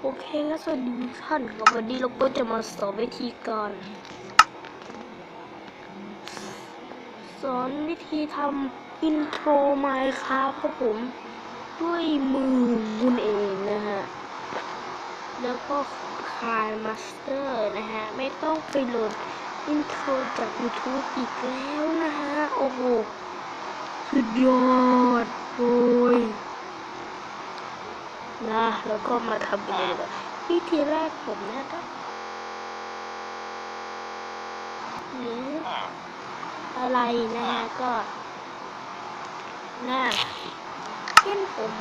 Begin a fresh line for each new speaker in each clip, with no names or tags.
โอเคครับสวัสดีท่านสวัสดีเราก็จะมาสอนวิธีการสอนวิธีทำอินโทรไมค์ครับครับผมด้วยมือคุณเองนะฮะ แล้วก็คายมาสเตอร์นะฮะ ไม่ต้องไปโหลดอินโทรจาก YouTube อีกแล้วนะฮะ โอ้โห สุดยอดโอ้ย นะแล้วก็มาทำเลยวิธีแรกผมนะครับหรืออะไรนะฮะก็น่าเช่นผม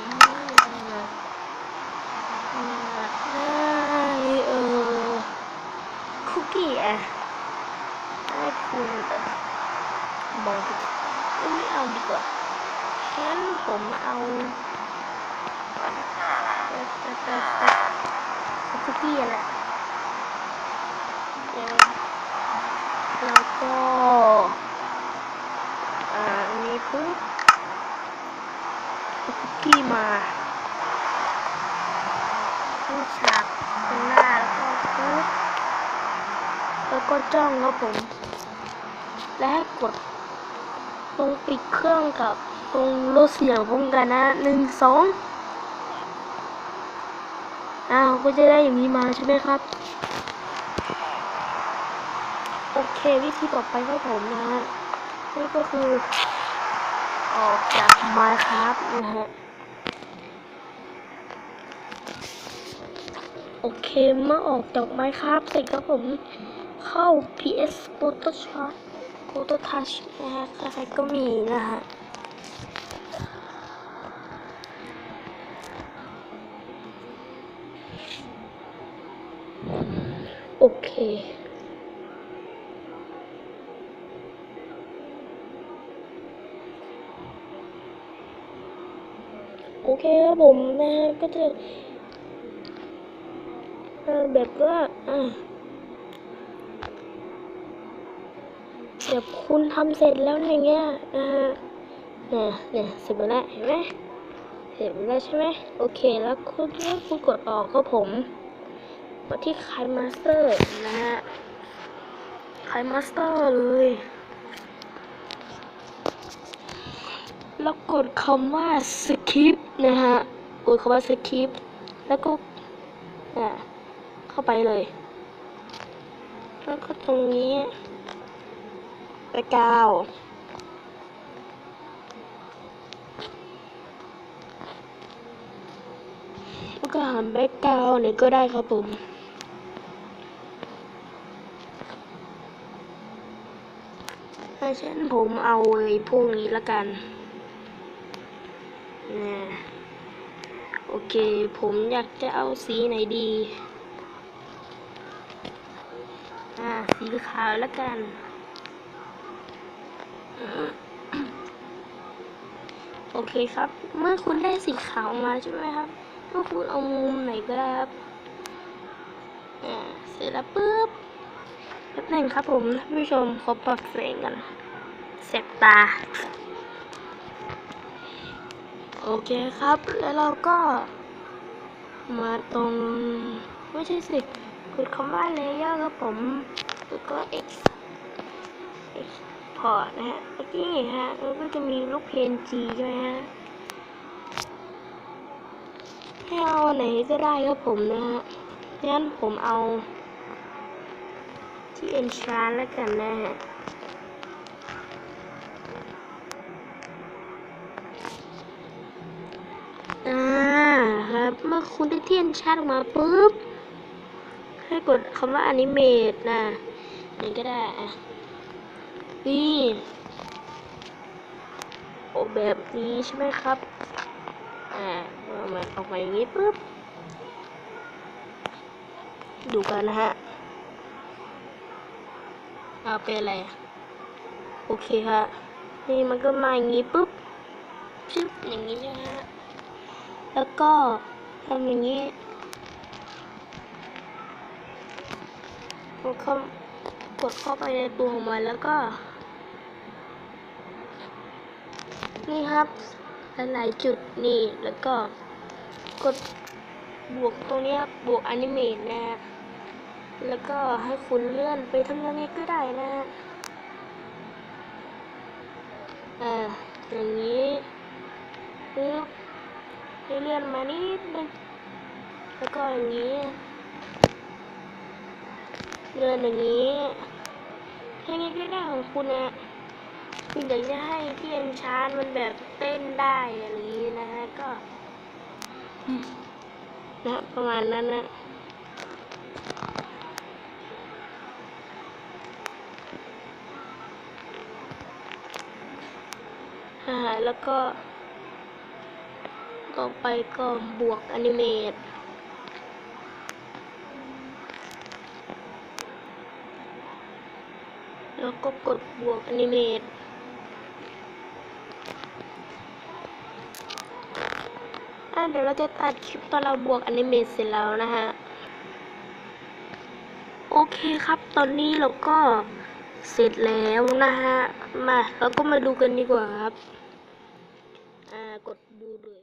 นะได้เออคุกกี้อะได้คุณบอกไม่เอาดีกว่างั้นผมเอา คุกกี้แหละแล้วก็อันนี้ปุ๊บคุกกี้มาผู้ฉากหน้าแล้วก็ปุ๊บแล้วก็จ้องครับผม และให้กดตรงปิดเครื่องกับตรงลดเสียงพร้อมกันนะหนึ่งสอง อ้าวก็จะได้อย่างนี้มาใช่ไหมครับ โอเควิธีต่อไปของผมนะฮะนี่ก็คือ ออกจาก Minecraft นะฮะโอเคเมื่อออกจาก Minecraft เสร็จครับผมเข้า PS Photoshop Photo Touch นะฮะใครๆก็มีนะฮะ เค โอเคครับผมนะฮะก็จะแบบว่าอะแบบคุณทำเสร็จแล้วอย่างเงี้ยนะฮะเนี่ยเนี่ยเสร็จหมดแล้วเห็นไหมเสร็จหมดแล้วใช่ไหมโอเคแล้วคุณคุณกดออกก็ผม กดที่คายมาสเตอร์นะฮะคายมาสเตอร์เลย แล้วกดคำว่าสคริปนะฮะ กดคำว่าสคริปแล้วก็อะเข้าไปเลย แล้วก็ตรงนี้ไปกาวแล้วก็หาแบ็กกราวน์เนี่ยก็ได้ครับผม ถ้าเช่นผมเอาไอ้พวกนี้ละกันนะโอเค ผมอยากจะเอาสีไหนดี อ่า สีขาวละกันโอเคครับ เมื่อคุณได้สีขาวมาใช่ไหมครับเมื่อคุณเอามุมไหนก็ได้ครับ อ่า เสร็จแล้วปุ๊บแป๊บ หนึงครับผมท่านผู้ชมขอปรับแสงกันแสบตา โอเคครับ แล้วเราก็ มาตรง ไม่ใช่สิกดคำว่า layer ครับผมแล้วก็ x export นะฮะเมื่อกี้ฮะมันก็จะมีลูกเพน G ใช่ไหมฮะให้เอาไหนก็ได้ครับผมนะฮะงั้นผมเอา ที่ enchant แล้วกันนะฮะอ่าครับ เมื่อคุณได้เทียนชาร์จออกมาปุ๊บ ให้กดคำว่า animate นะนี่ก็ได้อะนี่โอแบบนี้ใช่ไหมครับ อ่าเมื่อามาออกมาอย่างนี้ปุ๊บ ดูกันนะฮะ เอาเป็นอะไรโอเคฮะนี่มันก็มาอย่างนี้ปุ๊บชึบอย่างนี้นะฮะแล้วก็ทำอย่างนี้กดเข้ากดเข้าไปในตัวของมันแล้วก็ นี่ครับหลายๆจุดนี่แล้วก็กดบวกตรงนี้ครับบวกอนิเมตนะฮะ แล้วก็ให้คุณเลื่อนไปทำยังไงก็ได้นะฮะอ่าอย่างนี้ปึ๊บให้เลื่อนมานิดนึงแล้วก็อย่างนี้เลื่อนอย่างนี้แค่นี้ก็ได้ของคุณนะคุณอยากจะให้ที่เอ็นชาร์มันแบบเต้นได้อะไรอย่างนี้นะฮะก็นะประมาณนั้นนะ อ่าแล้วก็ต่อไปก็บวกอนิเมตแล้วก็กดบวกอนิเมตอะเดี๋ยวเราจะตัดคลิปตอนเราบวกอนิเมตเสร็จแล้วนะฮะ โอเคครับ ตอนนี้เราก็ เสร็จแล้วนะฮะ มาเราก็มาดูกันดีกว่าครับ อ่ากดดูเลย